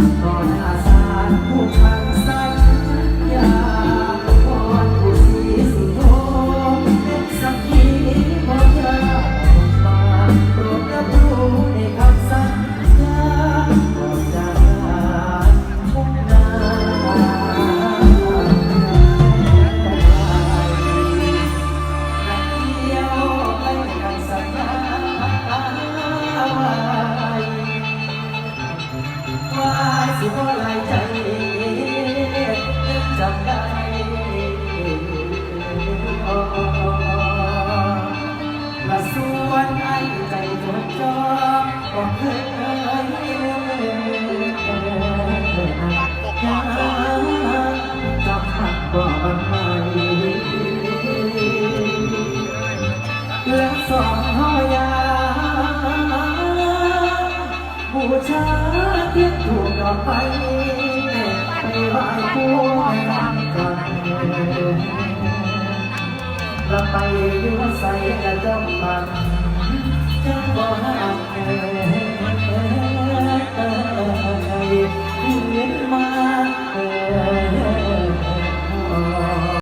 Oh. ชาเทียบถูกอกไปไปไหว้ผู้ให้ทำกันเราไปอยู่ใส่กระจกปันจังบ่ห้ 你愿意